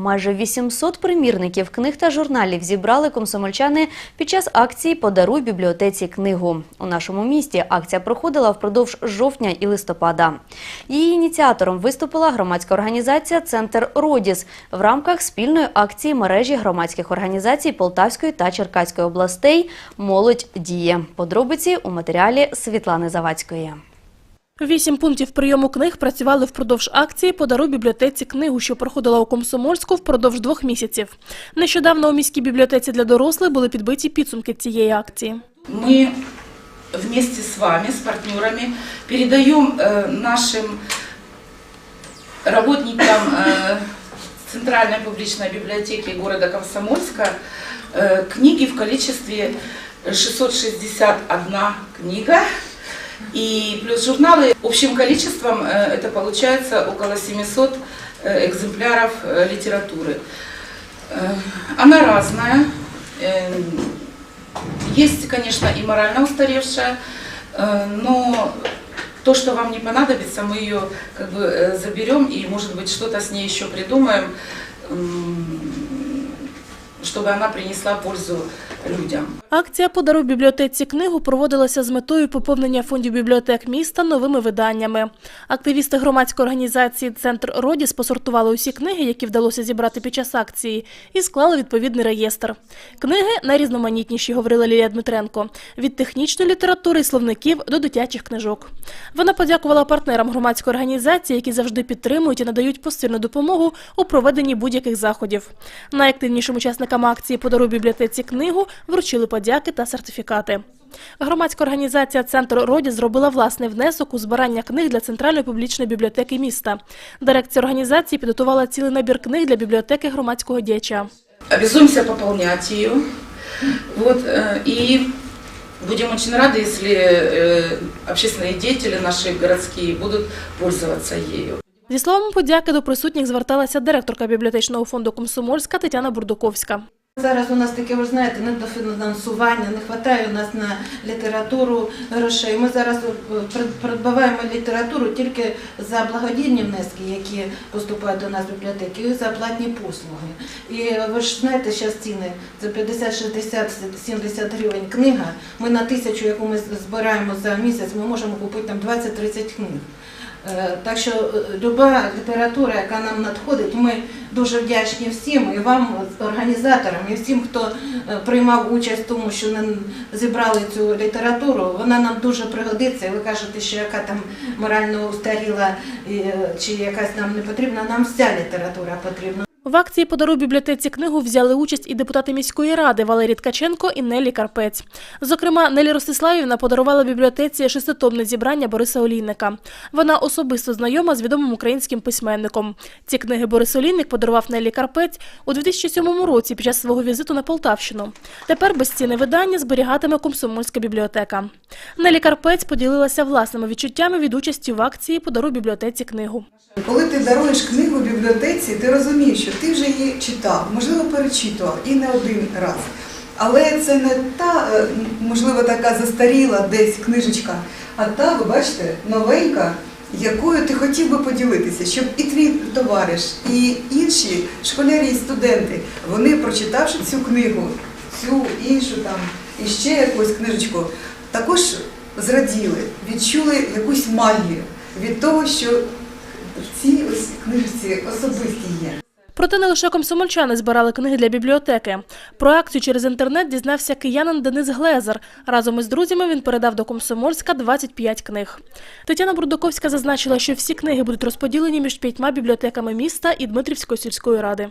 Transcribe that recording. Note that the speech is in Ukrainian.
Майже 800 примірників книг та журналів зібрали комсомольчани під час акції Подаруй бібліотеці книгу. У нашому місті акція проходила впродовж жовтня і листопада. Її ініціатором виступила громадська організація Центр Родіс в рамках спільної акції мережі громадських організацій Полтавської та Черкаської областей Молодь діє. Подробиці у матеріалі Світлани Завадської. Вісім пунктів прийому книг працювали впродовж акції «Подаруй бібліотеці книгу», що проходила у Комсомольську впродовж двох місяців. Нещодавно у міській бібліотеці для дорослих були підбиті підсумки цієї акції. мы вместе с вами, с партнерами, передаем э, нашим работникам э, Центральной публичной библиотеки города Комсомольска э, книги в количестве 661 книга И плюс журналы. Общим количеством э, это получается около 700 э, экземпляров э, литературы. Она разная. есть, конечно, и морально устаревшая, но то, что вам не понадобится, мы ее как бы заберем и, может быть, что-то с ней еще придумаем, чтобы она принесла пользу людям. Акція «Подаруй бібліотеці книгу» проводилася з метою поповнення фондів бібліотек міста новими виданнями. Активісти громадської організації «Центр Родіс» посортували усі книги, які вдалося зібрати під час акції, і склали відповідний реєстр. Книги найрізноманітніші, говорила Лілія Дмитренко, від технічної літератури і словників до дитячих книжок. Вона подякувала партнерам громадської організації, які завжди підтримують і надають посильну допомогу у проведенні будь-яких заходів. Найактивнішим учасникам акції «Подаруй бібліотеці книгу» вручили подяки та сертифікати. Громадська організація «Центр Роді» зробила власний внесок у збирання книг для Центральної публічної бібліотеки міста. Дирекція організації підготувала цілий набір книг для бібліотеки громадського діяча. Обязуемся пополнять ее. Вот, э, и будем очень рады, если э, общественные деятели наши городские будут пользоваться ею. Зі словом подяки до присутніх зверталася директорка бібліотечного фонду Комсомольська Тетяна Бурдуковська. Зараз у нас таке, ви знаєте, недофінансування, не вистачає у нас на літературу грошей. Ми зараз е, придбаваємо літературу тільки за благодійні внески, які поступають до нас в бібліотеки, і за платні послуги. І ви ж знаєте, зараз ціни за 50, 60, 70 гривень книга. Ми на тисячу, яку ми збираємо за місяць, ми можемо купити там 20-30 книг. Е, Так що е, люба література, яка нам надходить, ми дуже вдячні всім і вам, організаторам, і всім, хто е, приймав участь в тому, що не зібрали цю літературу. Вона нам дуже пригодиться. Ви кажете, що яка там морально устаріла чи якась нам не потрібна. Нам вся література потрібна. В акції «Подаруй бібліотеці книгу» взяли участь і депутати міської ради Валерій Ткаченко і Нелі Карпець. Зокрема, Нелі Ростиславівна подарувала бібліотеці шеститомне зібрання Бориса Олійника. Вона особисто знайома з відомим українським письменником. Ці книги Борис Олійник подарував Нелі Карпець у 2007 році під час свого візиту на Полтавщину. Тепер безцінне видання зберігатиме Комсомольська бібліотека. Нелі Карпець поділилася власними відчуттями від участі в акції «Подаруй бібліотеці книгу». Коли ти даруєш книгу бібліотеці, ти розумієш, що ти вже її читав, можливо, перечитував і не один раз. Але це не та, е, можливо, така застаріла десь книжечка, а та, ви бачите, новенька, якою ти хотів би поділитися, щоб і твій товариш, і інші школярі і студенти, вони, прочитавши цю книгу, цю іншу там, і ще якусь книжечку, також зраділи, відчули якусь магію від того, що в цій книжці особисті є. Проте не лише комсомольчани збирали книги для бібліотеки. Про акцію через інтернет дізнався киянин Денис Глезер. Разом із друзями він передав до Комсомольська 25 книг. Тетяна Бурдуковська зазначила, що всі книги будуть розподілені між п'ятьма бібліотеками міста і Дмитрівської сільської ради.